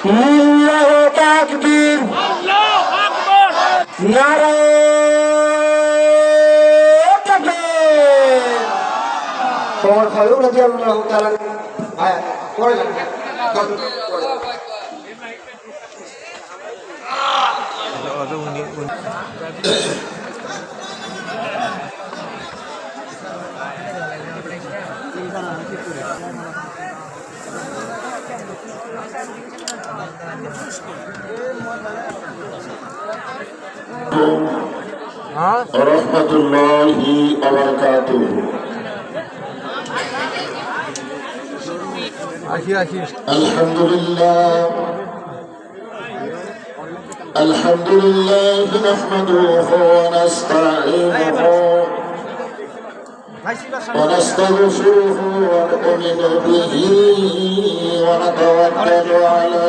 আল্লাহু তাকবীর তোমার ফারুক রাদিয়াল্লাহু তাআলা আয়াত পড়ে যান ورحمة الله وبركاته الحمد لله الحمد لله نحمده ونستعينه ونستغفره ونؤمن به ونتوكل عليه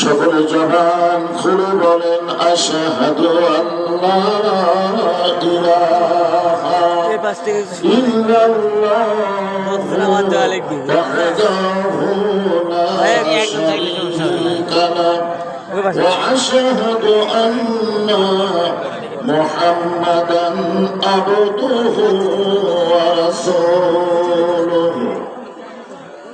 সকল জবান খুলে বলেন আশাহাদু আল্লাহ ইলাহা ইল্লাল্লাহ وحده لا شريك له وأشهد أن محمدا عبده ورسوله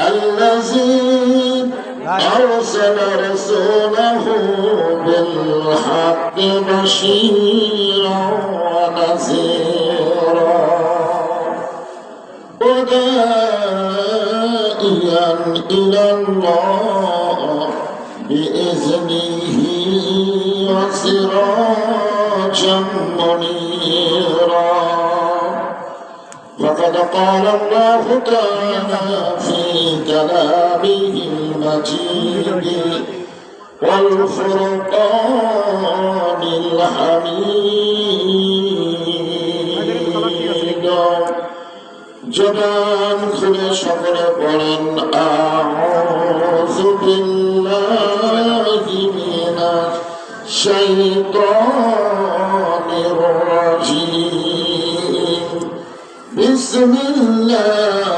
الذي أرسل رسوله بالحق بشيرا ونذيرا. ودائيا إلى الله بإذنه وسراجا منيرا. وقد قال الله تعالى في كلامه المجيد والفرقان الحميد جبان خل شغل قرن أعوذ بالله من الشيطان الرجيم بسم الله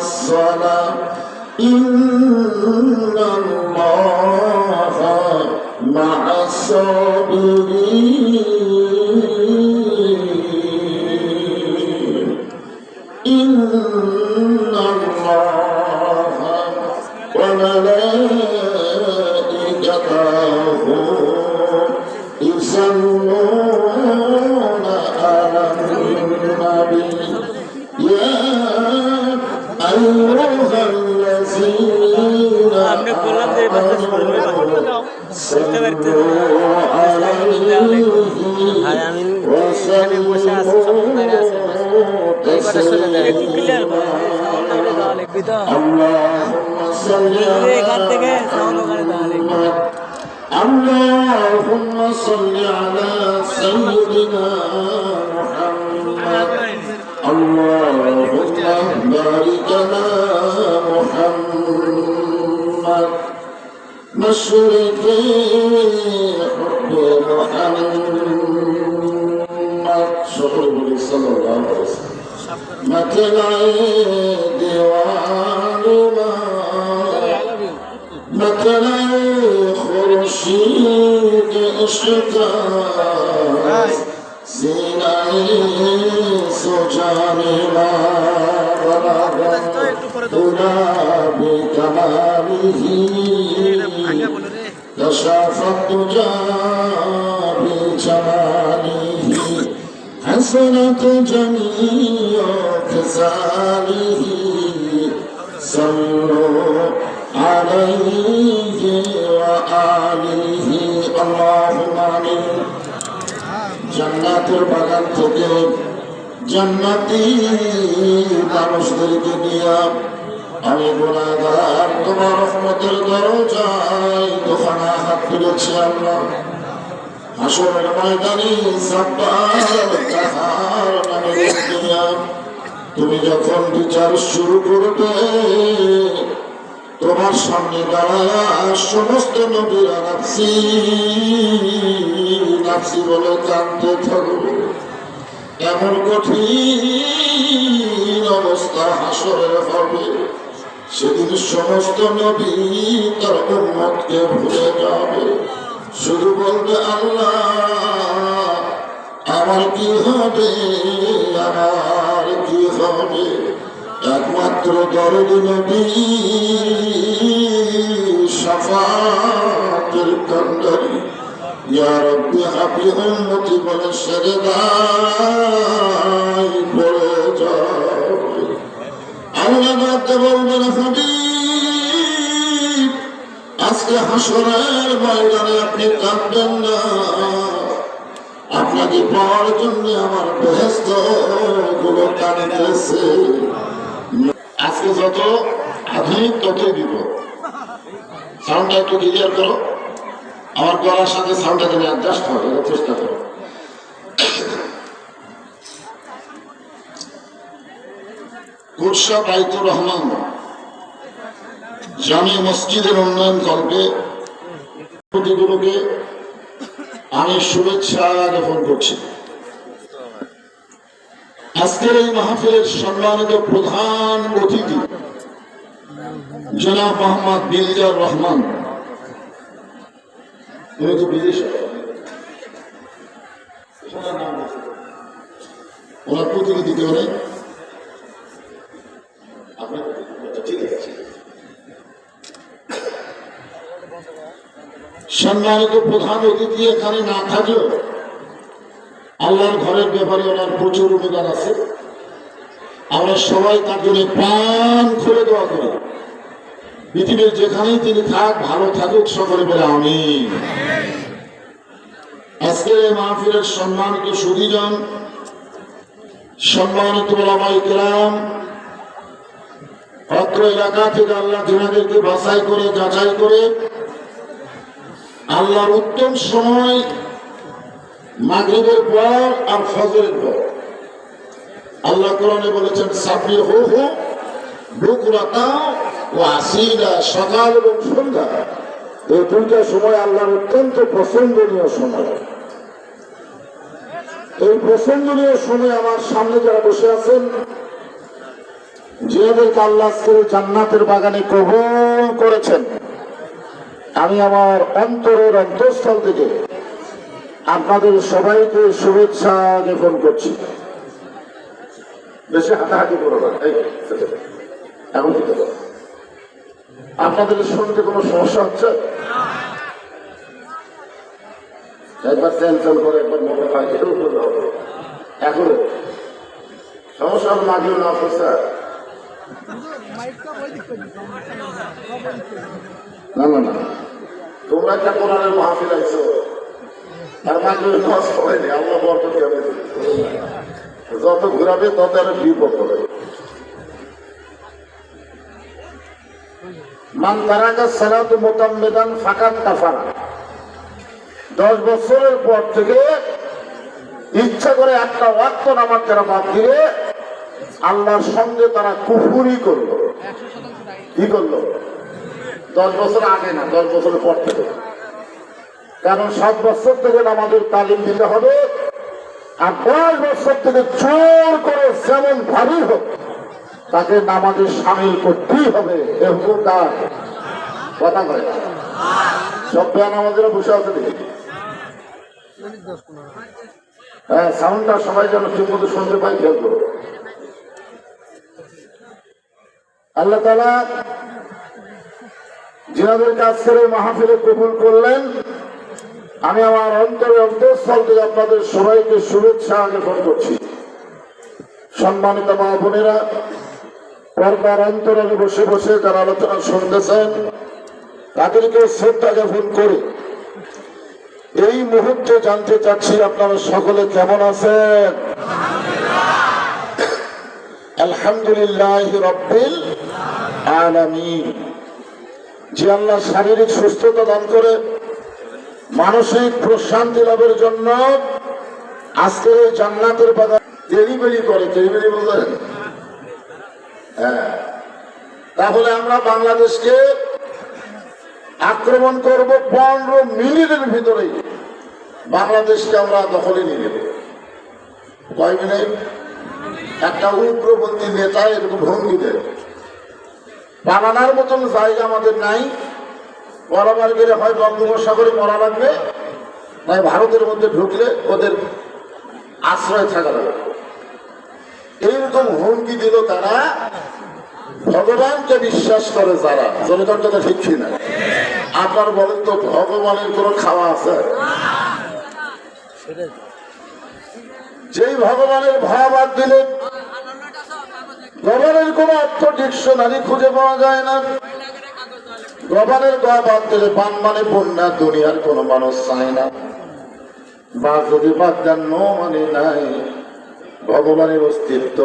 والصلاة এখান থেকে সাউন্ড ওখানে দেওয়া লিখবি اللهم صل على سيدنا محمد اللهم بارك على محمد مشرق حب محمد شكر بلي صلى الله عليه وسلم मतलाई दीवान मतलाई खुर्शीद इश्क सीनाई सोचाने गुलाबी कमाली तशाफत जा حسنت جميع خصاله صلوا عليه وآله اللهم آمين জান্নাতের বাগান থেকে জান্নাতি মানুষদেরকে নিয়ে আমি গুণাগার তোমার রহমতের দরজায় দোকানা হাত তুলেছি আল্লাহ হাসরের ময়দানে সাব্বার তাহার তুমি যখন বিচার শুরু করবে, তোমার সামনে দাঁড়ায় সমস্ত নবীরা নাফসি নাফসি বলে কাঁদতে থাকবে এমন কঠিন অবস্থা হাসরের হবে সেদিন সমস্ত নবী তার উম্মতকে ভুলে যাবে। শুধু বলবে আল্লাহ, আমার কি হবে? আমার কি হবে? একমাত্র দরদ নবী সাফাতের কান্দারি ইয়া রব্বি হাবি উম্মতি বলে সেরে দাই পড়ে যাবে আল্লাহ বলবেন হাবিব আজকে হাসরের ময়দানে আপনি কাঁদবেন না। আপনাকে পাওয়ার জন্য আমার বেহেস্তগুলো কাঁদতেছে। আজকে যত আধুনিক, ততই বিপদ। সাউন্ডটা একটু ক্লিয়ার করো। আমার গলার সাথে সাউন্ডটা যেন অ্যাডজাস্ট হয় চেষ্টা করো। কুরসা বাইতুর রহমান। জামি মসজিদের উন্নয়ন কল্পে প্রতিগুলোকে আমি শুভেচ্ছা জ্ঞাপন করছি। আজকের এই মাহফিলের সম্মানিত প্রধান অতিথি জনাব মোহাম্মদ বিলজার রহমান। উনি তো বিদেশে। ওনার প্রতিনিধি কেউ নেই আপনার ঠিক আছে। সম্মানিত প্রধান অতিথি এখানে না থাকলেও আল্লাহর ঘরের ব্যাপারে ওনার প্রচুর অনুদান আছে। আমরা সবাই তার জন্য প্রাণ খুলে দেওয়া করি। পৃথিবীর যেখানেই তিনি থাক, ভালো থাকুক সকলে বলে আমি আজকে মাহফিলের সম্মানিত সুদীজন সম্মানিত ওলামাই কেরাম, অত্র এলাকা থেকে আল্লাহ জেনাদেরকে বাছাই করে, যাচাই করে আল্লাহর উত্তম সময়, মাগরিবের পর আর ফজরের পর। আল্লাহ কোরআনে বলেছেন সাবি হো হো বুকুরাতা ও আসিলা সকাল এবং সন্ধ্যা। এই দুইটা সময় আল্লাহর অত্যন্ত পছন্দনীয় সময়। এই পছন্দনীয় সময় আমার সামনে যারা বসে আছেন, যাদেরকে আল্লাহ জান্নাতের বাগানে কবুল করেছেন আমি আমার অন্তরের অন্তঃস্থল থেকে আপনাদের সবাইকে শুভেচ্ছা জ্ঞাপন করছি। বেশি হাঁটাহাঁটি করো না আপনাদের শুনতে কোনো সমস্যা হচ্ছে? একবার টেনশন করে একবার মোটর লাগে এখন সমস্যা মাগিও না অফিসার তোমরা একটা কোরআনের মাহফিল আইছো। মানে আল্লাহ বরকত দেবে যত ঘুরাবে, তত আরও বিপদ মান দশ বছরের পর থেকে ইচ্ছা করে একটা ওয়াক্ত নামাজ যারা বাদ দিলে আল্লাহর সঙ্গে তারা কুফুরি করল। কি করল? দশ বছর আগে না দশ বছরের পর থেকে। কারণ সাত বছর থেকে আমাদের তালিম দিতে হবে আর দশ বছর থেকে চোর করে যেমন ভারী হোক তাকে নামাজে সামিল করতেই হবে। কার কথা না। সব বেয়া নামাজেরা বসে আছে দেখি। হ্যাঁ সাউন্ডটা সবাই যেন ঠিক মতো শুনতে পাই খেয়াল করো। আল্লাহ তালা যিনাদের কাজ করে মাহফিলে কবুল করলেন। আমি আমার অন্তরে অন্তঃস্থল থেকে আপনাদের সবাইকে শুভেচ্ছা জ্ঞাপন করছি। সম্মানিত মা বোনেরা, পর্দার অন্তরালে বসে বসে তার আলোচনা শুনতেছেন, তাদেরকে শ্রদ্ধা জ্ঞাপন করে। এই মুহূর্তে জানতে চাচ্ছি আপনারা সকলে কেমন আছেন? আলহামদুলিল্লাহ রব্বিল আলামিন। যে আল্লাহ শারীরিক সুস্থতা দান করে, মানসিক প্রশান্তি লাভের জন্য আজকের জান্নাতের বাগান ডেলিভারি করে। ডেলিভারি বলতেন হ্যাঁ। তাহলে আমরা বাংলাদেশকে আক্রমণ করব পনেরো মিনিটের ভিতরেই। বাংলাদেশকে আমরা দখলে নিয়ে নেব। কয় মিনিট একটা উগ্রপন্থী নেতা এরকম ভঙ্গি দেয়। বানানোর মতন জায়গা আমাদের নাই। বরাবর গেলে হয় বঙ্গোপসাগরে মরা লাগবে নয় ভারতের মধ্যে ঢুকলে ওদের আশ্রয় থাকা লাগবে। এইরকম হুমকি দিল তারা, ভগবানকে বিশ্বাস করে যারা। জনগণটা তো ঠিক না? আপনার বলেন তো, ভগবানের কোনো খাওয়া আছে? যেই ভগবানের ভাব আর দিলেন গবানের কোনো অর্থ ডিকশনারি খুঁজে পাওয়া যায় না। গবানের গা বাদ দিলে পান মানে বন্যা, দুনিয়ার কোনো মানুষ চায় না। বা যদি বাদ দেন, নো মানে নাই। ভগবানের অস্তিত্ব।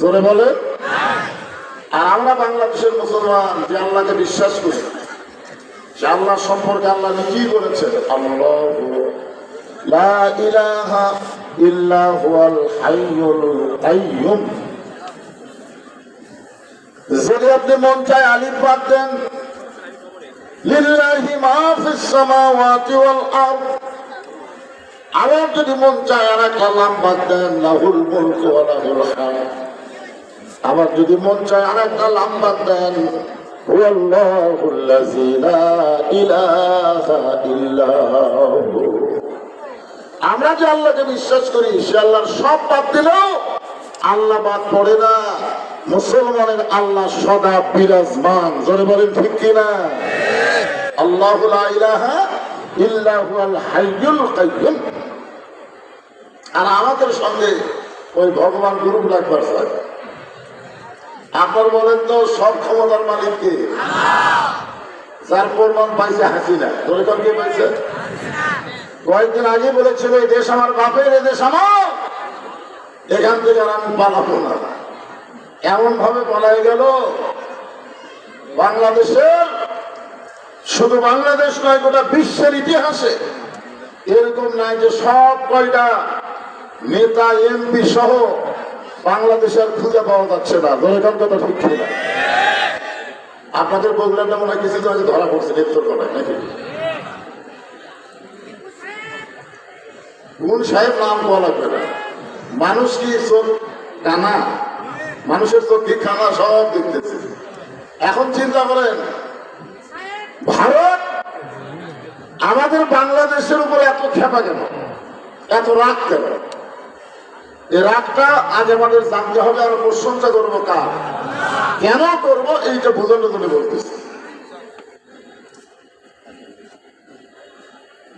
জোরে বলে আর আমরা বাংলাদেশের মুসলমান, যে আল্লাহকে বিশ্বাস করি, সে আল্লাহ সম্পর্কে আল্লাহ কি বলেছেন আল্লাহ লা ইলাহা ইল্লা হুয়াল যদি আপনি মন চায় আলিফ বাদ দেন, লিল্লাহি মা ফিস সামাওয়াতি ওয়াল আবার যদি মন চায় আর একটা লাম বাদ দেন, লাহুল মুলকু ওয়া লাহুল হামদ আবার যদি মন চায় আর একটা লাম বাদ দেন, হুয়াল্লাহুল্লাযী লা ইলাহা ইল্লা আমরা যে আল্লাহকে বিশ্বাস করি, সে আল্লাহর সব বাদ দিলেও আল্লাহ বাদ পড়ে না। মুসলমানের আল্লাহ সদা বিরাজমান। জোরে বলেন ঠিক কিনা? আল্লাহ আর আমাদের সঙ্গে ওই ভগবান গুরু লাগবার স্যার। আপনার বলেন তো, সব ক্ষমতার মালিক কে? যার প্রমাণ পাইছে হাসিনা। ধরে কে পাইছে? কয়েকদিন আগে বলেছিল, এই দেশ আমার বাপের এ দেশ আমার। এখান থেকে আর আমি পালাবো না। এমন ভাবে পালাই গেল। বাংলাদেশের, শুধু বাংলাদেশ নয়, গোটা বিশ্বের ইতিহাসে এরকম নাই যে সব কয়টা নেতা, এমপি সহ বাংলাদেশের খুঁজে পাওয়া যাচ্ছে না। দলের কথা ঠিক ছিল আপনাদের প্রোগ্রামটা মনে হয় আগে ধরা পড়ছে, নেত্রকোনায়, নাকি? কোন সাহেব নাম বলা লাগবে না। মানুষ কি চোখ কানা? মানুষের চোখ কি খানা সব দেখতেছে। এখন চিন্তা করেন, ভারত আমাদের বাংলাদেশের উপরে এত খেপা কেন? এত রাগ কেন? এই রাগটা আজ আমাদের জানতে হবে আর প্রশংসা করব কার? কেন করব? এইটা বোঝানোর জন্য বলতেছি।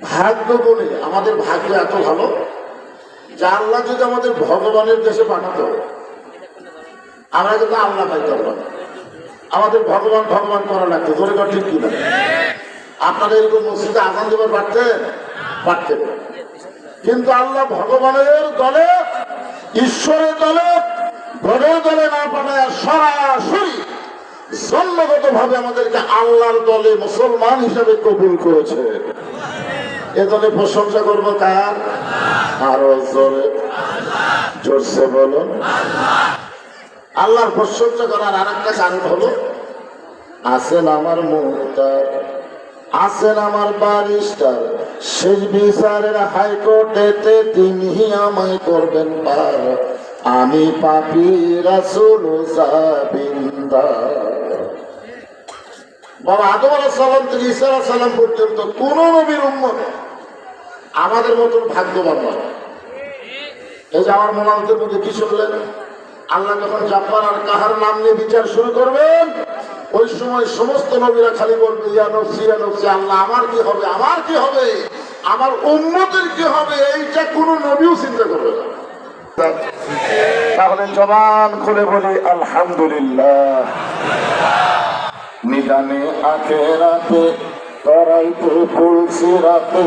ভাগ্য বলে আমাদের ভাগ্য এত ভালো যে আল্লাহ যদি আমাদের ভগবানের দেশে পাঠাতো, আমরা কিন্তু আল্লাহ পাইতাম না। আমাদের ভগবান ভগবান করা লাগতো, ধরে কর ঠিক কিনা। আপনারা এরকম মসজিদে আজান দেবার পারতেন? পারতেন। কিন্তু আল্লাহ ভগবানের দলে, ঈশ্বরের দলে গণের দলে না পাঠায় সরাসরি জন্মগত ভাবে আমাদেরকে আল্লাহর দলে মুসলমান হিসেবে কবুল করেছে। এ দলে প্রশংসা করব কার? আরও জোরে, জোরসে বলুন আল্লাহর প্রশংসা করার আর একটা কারণ হলো, আছেন আমার মুক্তার, আছেন আমার বারিস্টার শেষ বিচারের হাইকোর্টেতে তিনি আমায় করবেন পার। আমি পাপি রাসুল বাবা, আদম আলাহ সালাম থেকে আলাহ সালাম পর্যন্ত কোন নবীর উম্মত আমাদের মতন ভাগ্যবান নয়। এই যে আমার মোনালতের মধ্যে কি শুনলেন? আল্লাহ যখন জাব্বার আর কাহার নাম নিয়ে বিচার শুরু করবেন, ওই সময় সমস্ত নবীরা খালি বলবে, ইয়া নফসি ইয়া নফসি, আল্লাহ, আমার কি হবে? আমার কি হবে? আমার উন্মতের কি হবে? এইটা কোনো নবীও চিন্তা করবে না। তাহলে জবান খুলে বলি, আলহামদুলিল্লাহ। নিদানে আখে রাতে তরাইতে ফুলছি রাতে